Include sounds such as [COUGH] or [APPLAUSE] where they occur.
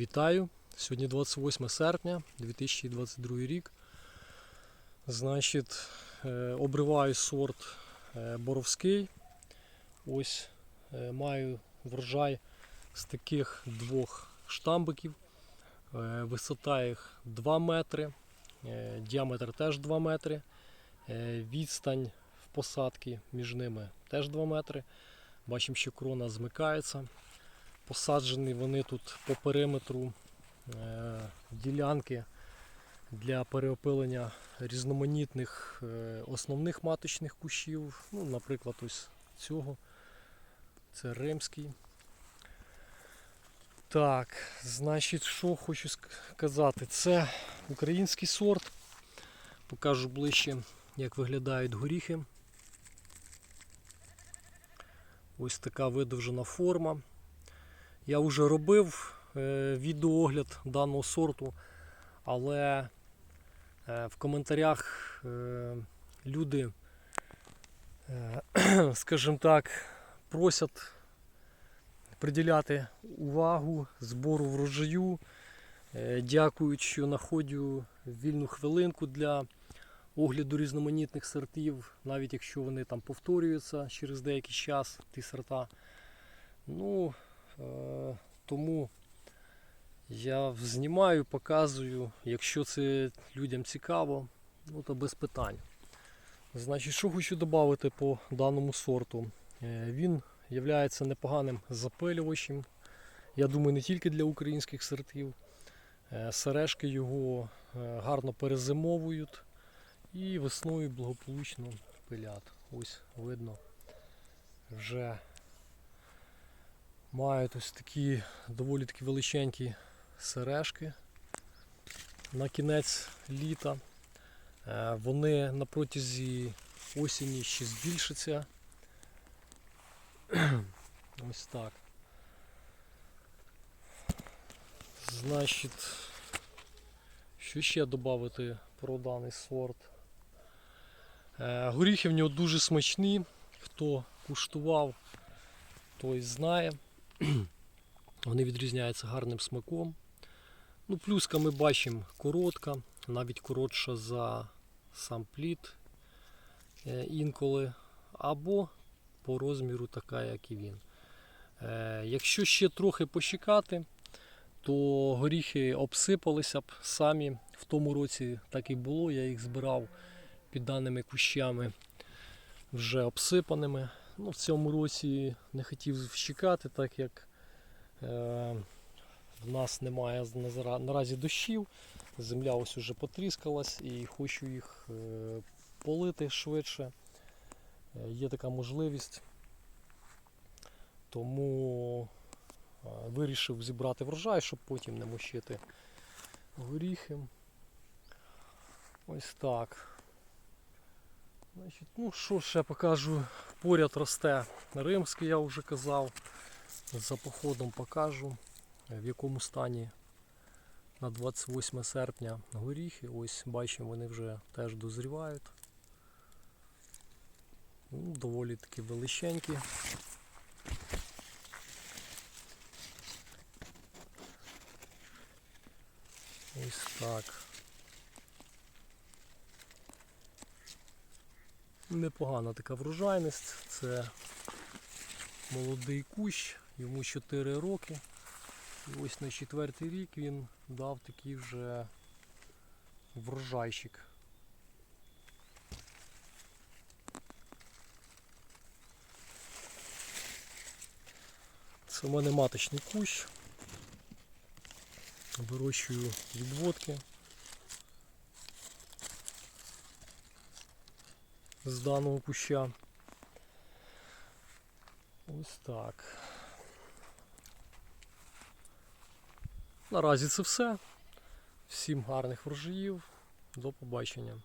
Вітаю! Сьогодні 28 серпня 2022 рік. Значить, е, обриваю сорт е, боровський. Ось е, маю врожай з таких двох штамбиків. Висота їх 2 метри, діаметр теж 2 метри. Відстань в посадки між ними теж 2 метри. Бачимо, що крона змикається. Посаджені вони тут по периметру е, ділянки для переопилення різноманітних е, основних маточних кущів. Ну, наприклад, ось цього. Це римський. Так, значить, що хочу сказати, це український сорт. Покажу ближче, як виглядають горіхи. Ось така видовжена форма. Я вже робив е, відеоогляд даного сорту, але е, в коментарях е, люди, [CLEARS THROAT] скажімо так, просять приділяти увагу збору врожаю. Дякують, що знаходжу вільну хвилинку для огляду різноманітних сортів, навіть якщо вони там повторюються через деякий час, ті сорта. Ну, Тому я знімаю, показую. Якщо це людям цікаво, ну то без питань. Значить, що хочу додати по даному сорту. Е, Він є непоганим запилювачем. Я думаю, не тільки для українських сортів. Е, Сережки його е, гарно перезимовують і весною благополучно пилять. Ось видно вже мають ось такі доволі такі величенькі сережки на кінець літа. Е, Вони на протязі осені ще збільшаться. [CLEARS THROAT] Ось так. Значить, що ще додати про даний сорт? Е, Горіхи в нього дуже смачні. Хто куштував, той знає. [CLEARS THROAT] Вони відрізняються гарним смаком. Ну, Плюска ми бачимо коротка, навіть коротша за сам плід е, інколи, або по розміру така, як і він. Е, Якщо ще трохи почекати, то горіхи обсипалися б самі. В тому році так і було, я їх збирав під даними кущами вже обсипаними. Ну, в цьому році не хотів чекати, так як е, в нас немає наразі дощів. Земля ось уже потріскалась і хочу їх е, полити швидше. Е, є така можливість. Тому е, вирішив зібрати врожай, щоб потім не мощити горіхи. Ось так. Значить, ну що ще покажу, поряд росте римський, я вже казав. За походом покажу, в якому стані на 28 серпня горіхи. Ось бачимо, вони вже теж дозрівають. Ну, доволі таки величенькі. Ось так. Непогана така врожайність. Це молодий кущ, йому 4 роки. І ось на четвертий рік він дав такий вже врожайщик. Це в мене маточний кущ. Вирощую відводки. З даного куща. Ось так. Наразі це все. Всім гарних врожаїв. До побачення.